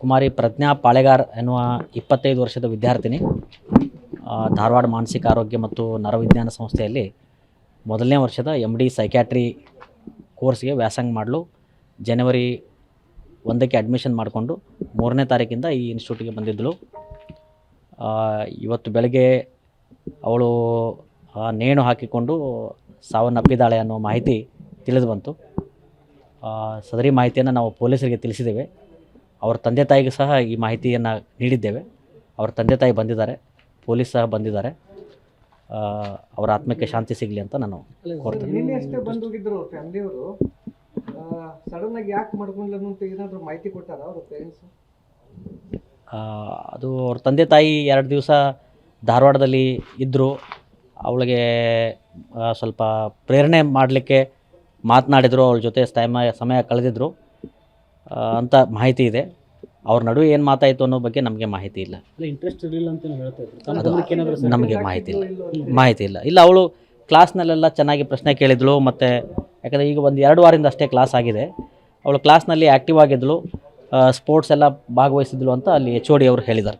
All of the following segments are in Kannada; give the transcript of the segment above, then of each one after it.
ಕುಮಾರಿ ಪ್ರಜ್ಞಾ ಪಾಳೆಗಾರ್ ಎನ್ನುವ ಇಪ್ಪತ್ತೈದು ವರ್ಷದ ವಿದ್ಯಾರ್ಥಿನಿ ಧಾರವಾಡ ಮಾನಸಿಕ ಆರೋಗ್ಯ ಮತ್ತು ನರವಿಜ್ಞಾನ ಸಂಸ್ಥೆಯಲ್ಲಿ ಮೊದಲನೇ ವರ್ಷದ ಎಂ ಡಿ ಸೈಕ್ಯಾಟ್ರಿ ಕೋರ್ಸ್ಗೆ ವ್ಯಾಸಂಗ ಮಾಡಲು. ಜನವರಿ ಒಂದಕ್ಕೆ ಅಡ್ಮಿಷನ್ ಮಾಡಿಕೊಂಡು ಮೂರನೇ ತಾರೀಕಿಂದ ಈ ಇನ್ಸ್ಟಿಟ್ಯೂಟಿಗೆ ಬಂದಿದ್ದಳು. ಇವತ್ತು ಬೆಳಗ್ಗೆ ಅವಳು ನೇಣು ಹಾಕಿಕೊಂಡು ಸಾವನ್ನಪ್ಪಿದ್ದಾಳೆ ಅನ್ನೋ ಮಾಹಿತಿ ತಿಳಿದು ಬಂತು. ಸದರಿ ಮಾಹಿತಿಯನ್ನು ನಾವು ಪೊಲೀಸರಿಗೆ ತಿಳಿಸಿದ್ದೇವೆ. ಅವ್ರ ತಂದೆ ತಾಯಿಗೆ ಸಹ ಈ ಮಾಹಿತಿಯನ್ನು ನೀಡಿದ್ದೇವೆ. ಅವ್ರ ತಂದೆ ತಾಯಿ ಬಂದಿದ್ದಾರೆ ಪೊಲೀಸ್ ಸಹ ಬಂದಿದ್ದಾರೆ. ಅವರ ಆತ್ಮಕ್ಕೆ ಶಾಂತಿ ಸಿಗಲಿ ಅಂತ ನಾನು ಅದು ಅವ್ರ ತಂದೆ ತಾಯಿ ಎರಡು ದಿವಸ ಧಾರವಾಡದಲ್ಲಿ ಇದ್ದರು ಅವಳಿಗೆ ಸ್ವಲ್ಪ ಪ್ರೇರಣೆ ಮಾಡಲಿಕ್ಕೆ ಮಾತನಾಡಿದರು. ಅವಳ ಜೊತೆ ಸಮಯ ಸಮಯ ಕಳೆದಿದ್ರು. ಅಂತ ಮಾಹಿತಿ ಇದೆ. ಅವ್ರ ನಡುವೆ ಏನು ಮಾತಾಯಿತು ಅನ್ನೋ ಬಗ್ಗೆ ನಮಗೆ ಮಾಹಿತಿ ಇಲ್ಲ. ಇಂಟ್ರೆಸ್ಟ್ ಇರಲಿಲ್ಲ ಅಂತ ಹೇಳ್ತಾ ನಮಗೆ ಮಾಹಿತಿ ಇಲ್ಲ. ಮಾಹಿತಿ ಇಲ್ಲ. ಇಲ್ಲ ಅವಳು ಕ್ಲಾಸ್ನಲ್ಲೆಲ್ಲ ಚೆನ್ನಾಗಿ ಪ್ರಶ್ನೆ ಕೇಳಿದ್ಳು ಮತ್ತು ಯಾಕಂದರೆ ಈಗ ಒಂದು ಎರಡು ವಾರದಿಂದ ಅಷ್ಟೇ ಕ್ಲಾಸ್ ಆಗಿದೆ. ಅವಳು ಕ್ಲಾಸ್ನಲ್ಲಿ ಆ್ಯಕ್ಟಿವ್ ಆಗಿದ್ಳು ಸ್ಪೋರ್ಟ್ಸ್ ಎಲ್ಲ ಭಾಗವಹಿಸಿದ್ಳು ಅಂತ ಅಲ್ಲಿ ಎಚ್ ಒ ಡಿ ಅವರು ಹೇಳಿದ್ದಾರೆ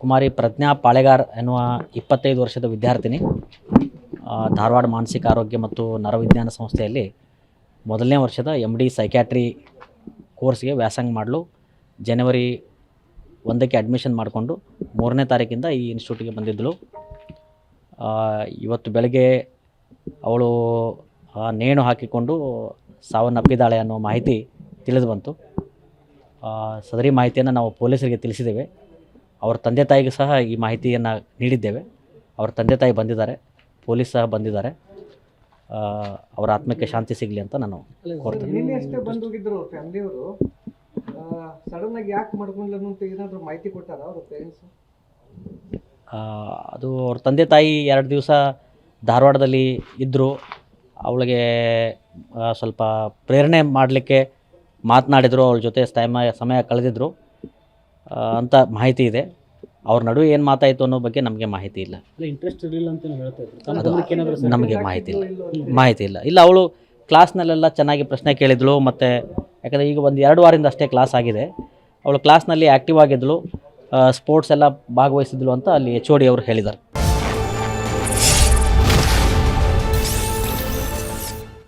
ಕುಮಾರಿ ಪ್ರಜ್ಞಾ ಪಾಳೆಗಾರ್ ಎನ್ನುವ ಇಪ್ಪತ್ತೈದು ವರ್ಷದ ವಿದ್ಯಾರ್ಥಿನಿ ಧಾರವಾಡ ಮಾನಸಿಕ ಆರೋಗ್ಯ ಮತ್ತು ನರವಿಜ್ಞಾನ ಸಂಸ್ಥೆಯಲ್ಲಿ ಮೊದಲನೇ ವರ್ಷದ ಎಂ ಡಿ ಸೈಕ್ಯಾಟ್ರಿ ಕೋರ್ಸ್ಗೆ ವ್ಯಾಸಂಗ ಮಾಡಲು. ಜನವರಿ ಒಂದಕ್ಕೆ ಅಡ್ಮಿಷನ್ ಮಾಡಿಕೊಂಡು ಮೂರನೇ ತಾರೀಕಿಂದ ಈ ಇನ್ಸ್ಟಿಟ್ಯೂಟಿಗೆ ಬಂದಿದ್ದಳು. ಇವತ್ತು ಬೆಳಗ್ಗೆ ಅವಳು ನೇಣು ಹಾಕಿಕೊಂಡು ಸಾವನ್ನಪ್ಪಿದ್ದಾಳೆ ಅನ್ನೋ ಮಾಹಿತಿ ತಿಳಿದು ಬಂತು ಸದರಿ ಮಾಹಿತಿಯನ್ನು ನಾವು ಪೊಲೀಸರಿಗೆ ತಿಳಿಸಿದ್ದೇವೆ. ಅವ್ರ ತಂದೆ ತಾಯಿಗೆ ಸಹ ಈ ಮಾಹಿತಿಯನ್ನು ನೀಡಿದ್ದೇವೆ. ಅವ್ರ ತಂದೆ ತಾಯಿ ಬಂದಿದ್ದಾರೆ ಪೊಲೀಸ್ ಸಹ ಬಂದಿದ್ದಾರೆ. ಅವರ ಆತ್ಮಕ್ಕೆ ಶಾಂತಿ ಸಿಗಲಿ ಅಂತ ನಾನು ಕೋರ್ತೇನೆ. ಸಡನ್ ಆಗಿ ಯಾಕೆ ಮಾಡ್ಕೊಂಡ್ಲು ಅಂತ ಏನಾದರೂ ಮಾಹಿತಿ ಕೊಟ್ಟಾರ ಅವ್ರ ಪೇರೆಂಟ್ಸ್ ಆ, ಅದು ಅವ್ರ ತಂದೆ ತಾಯಿ ಎರಡು ದಿವಸ ಧಾರವಾಡದಲ್ಲಿ ಇದ್ದರು ಅವಳಿಗೆ ಸ್ವಲ್ಪ ಪ್ರೇರಣೆ ಮಾಡಲಿಕ್ಕೆ ಮಾತನಾಡಿದರು. ಅವಳ ಜೊತೆ ಸಮಯ ಸಮಯ ಕಳೆದಿದ್ರು. ಅಂತ ಮಾಹಿತಿ ಇದೆ. ಅವ್ರ ನಡುವೆ ಏನು ಮಾತಾಯಿತು ಅನ್ನೋ ಬಗ್ಗೆ ನಮಗೆ ಮಾಹಿತಿ ಇಲ್ಲ. ಇಂಟ್ರೆಸ್ಟ್ ಇರಲಿಲ್ಲ ಅಂತ ನಮಗೆ ಮಾಹಿತಿ ಇಲ್ಲ. ಮಾಹಿತಿ ಇಲ್ಲ. ಇಲ್ಲ ಅವಳು ಕ್ಲಾಸ್ನಲ್ಲೆಲ್ಲ ಚೆನ್ನಾಗಿ ಪ್ರಶ್ನೆ ಕೇಳಿದಳು ಮತ್ತು ಯಾಕಂದರೆ ಈಗ ಒಂದು ಎರಡು ವಾರದಿಂದ ಅಷ್ಟೇ ಕ್ಲಾಸ್ ಆಗಿದೆ. ಅವಳು ಕ್ಲಾಸ್ನಲ್ಲಿ ಆ್ಯಕ್ಟಿವ್ ಆಗಿದ್ದಳು ಸ್ಪೋರ್ಟ್ಸ್ ಎಲ್ಲ ಭಾಗವಹಿಸಿದ್ಳು ಅಂತ ಅಲ್ಲಿ ಎಚ್ ಅವರು ಹೇಳಿದ್ದಾರೆ.